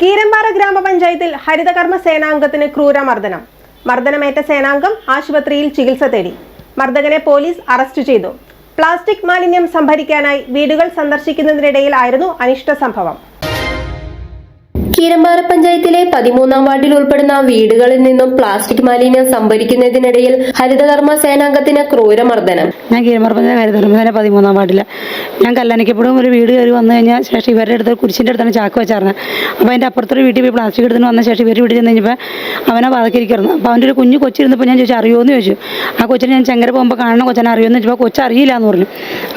കീരമ്പാറ ഗ്രാമപഞ്ചായത്തിൽ ഹരിതകർമ്മ സേനാംഗത്തിന് ക്രൂരമർദ്ദനം. മർദ്ദനമേറ്റ സേനാംഗം ആശുപത്രിയിൽ ചികിത്സ തേടി. മർദ്ദകനെ പോലീസ് അറസ്റ്റ് ചെയ്തു. പ്ലാസ്റ്റിക് മാലിന്യം സംഭരിക്കാനായി വീടുകൾ സന്ദർശിക്കുന്നതിനിടയിലായിരുന്നു അനിഷ്ട സംഭവം. കീരമ്പാറ പഞ്ചായത്തിലെ പതിമൂന്നാം വാർഡിൽ ഉൾപ്പെടുന്ന വീടുകളിൽ നിന്നും പ്ലാസ്റ്റിക് മാലിന്യം സംഭരിക്കുന്നതിനിടയിൽ ഹരിതകർമ്മ സേനാംഗത്തിന് ക്രൂരമർദ്ദനം. ഞാൻ കീരമ്പാറ പഞ്ചായത്ത് ഹരിതകർമ്മ സേന പതിമൂന്നാം വാർഡിൽ ഞാൻ കല്ലാനിക്കപ്പെടും ഒരു വീട് കയറി വന്നു കഴിഞ്ഞാൽ ശേഷം ഇവരുടെ അടുത്ത് കുരിശിന്റെ അടുത്താണ് ചാക്ക് വെച്ചാർന്ന്. അപ്പോൾ അതിന്റെ അപ്പുറത്തൊരു വീട്ടിൽ പോയി പ്ലാസ്റ്റിക് എടുത്തു വന്ന ശേഷം ഇവർ വീട്ടിൽ ചെന്ന് കഴിഞ്ഞപ്പോൾ അവനെ വാതക്കിരിക്കുന്നു അപ്പോൾ അവന്റെ ഒരു കുഞ്ഞു കൊച്ചിരുന്നപ്പോൾ ഞാൻ ചോദിച്ചു അറിയുമോ എന്ന് ചോദിച്ചു. ആ കൊച്ചിനെ ഞാൻ ചെങ്കര പോകുമ്പോൾ കാണുന്ന കൊച്ചനെ? അറിയുമെന്ന് ചോദിച്ചപ്പോൾ കൊച്ചു അറിയില്ല എന്ന് പറഞ്ഞു.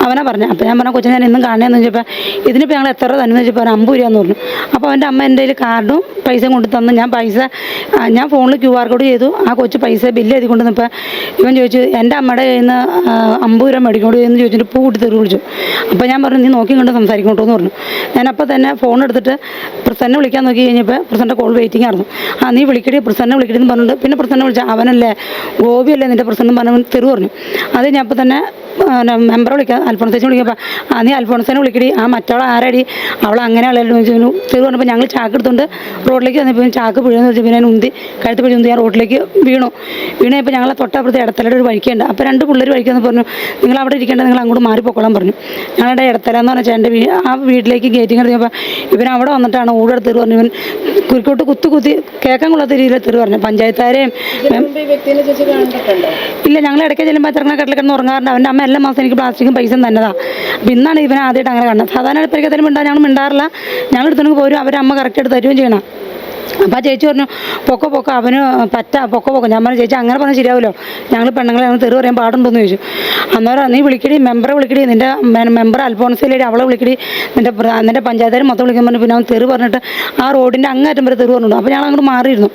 അവനെ പറഞ്ഞു. അപ്പോൾ ഞാൻ പറഞ്ഞ കൊച്ചിനെ ഞാൻ ഇന്നും കാണുന്നതെന്ന് ചോദിച്ചപ്പോൾ ഇതിനിപ്പോൾ ഞങ്ങൾ എത്ര തന്നെ ചോദിച്ചപ്പോൾ അവൻ അമ്പൂരിയാന്ന് പറഞ്ഞു. അപ്പോൾ അവന്റെ അമ്മ എന്റെ കയ്യിൽ കാർഡും പൈസയും കൊണ്ട് തന്നു ഞാൻ പൈസ ഞാൻ ഫോണിൽ ക്യു ആർ കോഡ് ചെയ്തു. ആ കൊച്ചു പൈസ ബില്ല് എഴുതി കൊണ്ട് വന്നപ്പോൾ ഇവൻ ചോദിച്ചു എന്റെ അമ്മയുടെ കയ്യിൽ നിന്ന് അമ്പത് രൂപ മേടിക്കൊണ്ട് എന്ന് ചോദിച്ചിട്ട് പൂ കൂട്ടി തെറി വിളിച്ചു. അപ്പോൾ ഞാൻ പറഞ്ഞു നീ നോക്കി കൊണ്ട് സംസാരിക്കോട്ടോ എന്ന് പറഞ്ഞു. അപ്പോൾ തന്നെ ഫോൺ എടുത്തിട്ട് പ്രസന്നെ വിളിക്കാൻ നോക്കി കഴിഞ്ഞപ്പോൾ പ്രസന്റെ കോൾ വെയിറ്റിംഗ് ആയിരുന്നു. ആ നീ വിളിക്കടി പ്രസന്നെ വിളിക്കടി എന്ന് പറഞ്ഞിട്ട് പിന്നെ പ്രസന്നെ വിളിച്ച അവനല്ലേ ഗോപിയല്ലേ നിന്റെ പ്രസന്നം? പറഞ്ഞു തെറി പറഞ്ഞു. അത് ഞാൻ അപ്പോൾ തന്നെ മെമ്പർ വിളിക്കാം അൽഫോൺസേഷൻ വിളിക്കുമ്പോൾ ആ നീ അൽഫോൺസേനെ വിളിക്കടി ആ മറ്റവളെ ആരടി അവൾ ചോദിച്ചു. തെറി പറഞ്ഞപ്പോൾ ഞങ്ങൾ ചാക്ക് എടുത്തുകൊണ്ട് റോഡിലേക്ക് വന്നപ്പോൾ ചാക്ക് പിഴുന്ന് വെച്ചാൽ പിന്നെ ഉന്തി കഴുത്ത് പിഴി ഉന്തി ഞാൻ റോഡിലേക്ക് വീണു. വീണപ്പോൾ ഞങ്ങളെ തൊട്ടപ്പുറത്തെ ഇടത്തലയുടെ ഒരു വഴിക്കുണ്ട്. അപ്പോൾ രണ്ട് പിള്ളേർ വഴിക്കെന്ന് പറഞ്ഞു നിങ്ങൾ അവിടെ ഇരിക്കേണ്ട നിങ്ങൾ അങ്ങോട്ട് മാറിപ്പോക്കോളാൻ പറഞ്ഞു. ഞങ്ങളുടെ ഇടത്തല എന്ന് പറഞ്ഞാൽ എന്റെ ആ വീട്ടിലേക്ക് ഗേറ്റിങ് എടുത്തപ്പോൾ ഇവൻ അവിടെ വന്നിട്ടാണ് ഊടെടുത്ത് തെറി പറഞ്ഞു. ഇവൻ കുരുക്കോട്ട് കുത്തു കുത്തി കേൾക്കാൻ കൊള്ളാത്ത രീതിയിൽ തെറി പറഞ്ഞു. പഞ്ചായത്താരെയും ഇല്ല ഞങ്ങൾ ഇടയ്ക്ക് ചെല്ലുമ്പോൾ ചെറുങ്ങനെ കട്ടിൽ കിടന്ന് ഉറങ്ങാറുണ്ട്. അവന്റെ അമ്മ എല്ലാ മാസം എനിക്ക് പ്ലാസ്റ്റിക്കും പൈസ തന്നതാണ് അപ്പം ഇന്നാണ് ഇവനെ ആദ്യമായിട്ട് അങ്ങനെ കാണുന്നത് സാധാരണ പരിക്കത്തിലും മിണ്ടാ ഞങ്ങൾ മിണ്ടാറില്ല. ഞങ്ങൾ എടുത്തു പോരും. അവരമ്മ അമ്മ കറക്റ്റ് തരുകയും ചെയ്യണം. അപ്പോൾ ആ ചേച്ചി പറഞ്ഞു പൊക്ക പൊക്ക അവന് പറ്റ പൊക്ക പൊക്ക. ഞാൻ പറഞ്ഞു ചേച്ചി അങ്ങനെ പറഞ്ഞാൽ ശരിയാവുമല്ലോ ഞങ്ങൾ പെണ്ണുങ്ങളെ ഞങ്ങൾ തെറി പറയാൻ പാടുണ്ടോയെന്ന് ചോദിച്ചു. അന്നേരം നീ വിളിക്കടി മെമ്പറെ വിളിക്കടി നിന്റെ മെമ്പർ അൽഫോൺസിലേടി അവളെ വിളിക്കടി. നിന്റെ നിന്റെ പഞ്ചായത്തുകാർ മൊത്തം വിളിക്കാൻ പറഞ്ഞു. പിന്നെ അവൻ തെറി പറഞ്ഞിട്ട് ആ റോഡിന്റെ അങ്ങേറ്റം വരെ തെറി പറഞ്ഞു അപ്പോൾ ഞങ്ങൾ അങ്ങോട്ട് മാറിയിരുന്നു.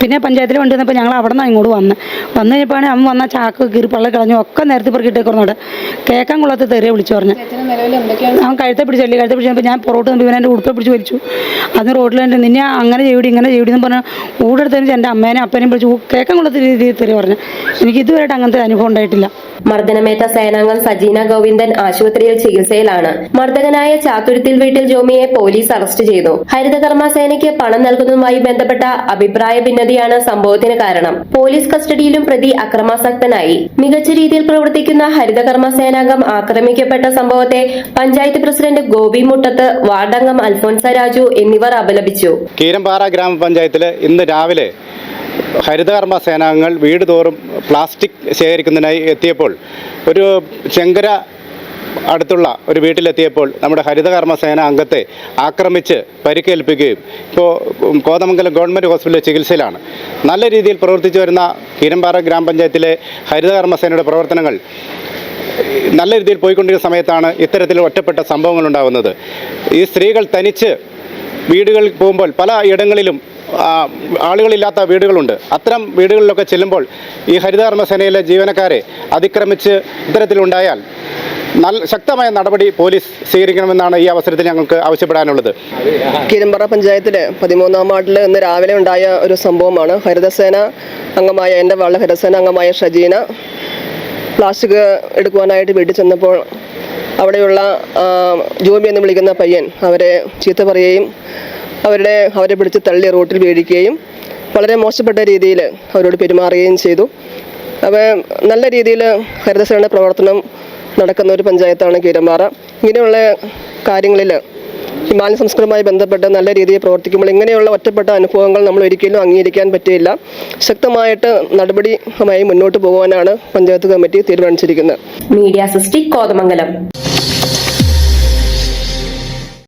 പിന്നെ പഞ്ചായത്തിൽ വണ്ടി വന്നപ്പോൾ ഞങ്ങൾ അവിടെ നിന്ന് ഇങ്ങോട്ട് വന്ന്. വന്നു കഴിഞ്ഞപ്പോഴാണ് അവൻ വന്ന ചാക്ക് കീറി പള്ള കളഞ്ഞു. ഒക്കെ നേരത്തെ പെറുക്കിട്ടേക്കുന്നു അവിടെ. കേൾക്കാൻ കൊള്ളാത്ത തെറിയെ വിളിച്ചു പറഞ്ഞു. അവൻ കഴുത്തെ പിടിച്ചല്ലേ കഴുത്തെ പിടിച്ചപ്പോൾ ഞാൻ പുറോട്ട് നിന്ന് ഇവനെ എന്റെ ഉടുപ്പെ പിടിച്ച് വലിച്ചു. അത് റോഡിൽ നിന്നെ അങ്ങനെ ചെയ്യടി. ഇങ്ങനെ ചെയ്യടി പറഞ്ഞ ഊടെടുത്തതിന് എന്റെ അമ്മേനെ അപ്പനെയും വിളിച്ച് കേൾക്കാൻ കൊള്ളത്ത രീതിയിൽ തെറി പറഞ്ഞു. എനിക്ക് ഇതുവരെയായിട്ട് അങ്ങനത്തെ അനുഭവം ഉണ്ടായിട്ടില്ല. മർദ്ദനമേറ്റ സേനാംഗം സജീന ഗോവിന്ദൻ ആശുപത്രിയിൽ ചികിത്സയിലാണ്. മർദ്ദകനായ ചാത്തുരുത്തിൽ വീട്ടിൽ ജോമിയെ പോലീസ് അറസ്റ്റ് ചെയ്തു. ഹരിതകർമ്മ സേനയ്ക്ക് പണം നൽകുന്നതുമായി ബന്ധപ്പെട്ട അഭിപ്രായ ഭിന്നതയാണ് സംഭവത്തിന് കാരണം. പോലീസ് കസ്റ്റഡിയിലും പ്രതി അക്രമാസക്തനായി. മികച്ച രീതിയിൽ പ്രവർത്തിക്കുന്ന ഹരിതകർമ്മ സേനാംഗം ആക്രമിക്കപ്പെട്ട സംഭവത്തെ പഞ്ചായത്ത് പ്രസിഡന്റ് ഗോപി മുട്ടത്ത് വാർഡംഗം അൽഫോൻസ രാജു എന്നിവർ അപലപിച്ചു. കീരമ്പാറ ഗ്രാമപഞ്ചായത്തിൽ ഇന്ന് രാവിലെ ഹരിതകർമ്മ സേനാംഗങ്ങൾ വീട് തോറും പ്ലാസ്റ്റിക് ശേഖരിക്കുന്നതിനായി എത്തിയപ്പോൾ ഒരു ചെങ്കര അടുത്തുള്ള ഒരു വീട്ടിലെത്തിയപ്പോൾ നമ്മുടെ ഹരിതകർമ്മ സേന അംഗത്തെ ആക്രമിച്ച് പരിക്കേൽപ്പിക്കുകയും ഇപ്പോൾ കോതമംഗലം ഗവൺമെന്റ് ഹോസ്പിറ്റലിൽ ചികിത്സയിലാണ്. നല്ല രീതിയിൽ പ്രവർത്തിച്ചു വരുന്ന കീരമ്പാറ ഗ്രാമപഞ്ചായത്തിലെ ഹരിതകർമ്മ സേനയുടെ പ്രവർത്തനങ്ങൾ നല്ല രീതിയിൽ പോയിക്കൊണ്ടിരിക്കുന്ന സമയത്താണ് ഇത്തരത്തിൽ ഒറ്റപ്പെട്ട സംഭവങ്ങൾ ഉണ്ടാകുന്നത് ഈ സ്ത്രീകൾ തനിച്ച് വീടുകളിൽ പോകുമ്പോൾ പല ഇടങ്ങളിലും ആളുകളില്ലാത്ത വീടുകളുണ്ട്. അത്തരം വീടുകളിലൊക്കെ ചെല്ലുമ്പോൾ ഈ ഹരിതകർമ്മസേനയിലെ ജീവനക്കാരെ അതിക്രമിച്ച് ഇത്തരത്തിലുണ്ടായാൽ നല്ല ശക്തമായ നടപടി പോലീസ് സ്വീകരിക്കണമെന്നാണ് ഈ അവസരത്തിൽ ഞങ്ങൾക്ക് ആവശ്യപ്പെടാനുള്ളത്. കീരമ്പാറ പഞ്ചായത്തിലെ പതിമൂന്നാം വാർഡിൽ ഇന്ന് രാവിലെ ഉണ്ടായ ഒരു സംഭവമാണ്. ഹരിതസേന അംഗമായ എന്റെ വാർഡിലെ ഹരിതസേന അംഗമായ ഷജീന പ്ലാസ്റ്റിക് എടുക്കുവാനായിട്ട് വീട്ടിൽ ചെന്നപ്പോൾ അവിടെയുള്ള ജോബി എന്ന് വിളിക്കുന്ന പയ്യൻ അവരെ ചീത്ത പറയുകയും അവരുടെ അവരെ പിടിച്ച് തള്ളി റോട്ടിൽ വീഴിക്കുകയും വളരെ മോശപ്പെട്ട രീതിയിൽ അവരോട് പെരുമാറുകയും ചെയ്തു. അപ്പോൾ നല്ല രീതിയിൽ ഹരിതസേനയുടെ പ്രവർത്തനം നടക്കുന്ന ഒരു പഞ്ചായത്താണ് കീരമ്പാറ. ഇങ്ങനെയുള്ള കാര്യങ്ങളിൽ ഈ സംസ്കൃതമായി ബന്ധപ്പെട്ട് നല്ല രീതിയിൽ പ്രവർത്തിക്കുമ്പോൾ ഇങ്ങനെയുള്ള ഒറ്റപ്പെട്ട അനുഭവങ്ങൾ നമ്മൾ ഒരിക്കലും അംഗീകരിക്കാൻ പറ്റില്ല ശക്തമായിട്ട് നടപടിയുമായി മുന്നോട്ട് പോകാനാണ് പഞ്ചായത്ത് കമ്മിറ്റി തീരുമാനിച്ചിരിക്കുന്നത്. മീഡിയ കോതമംഗലം.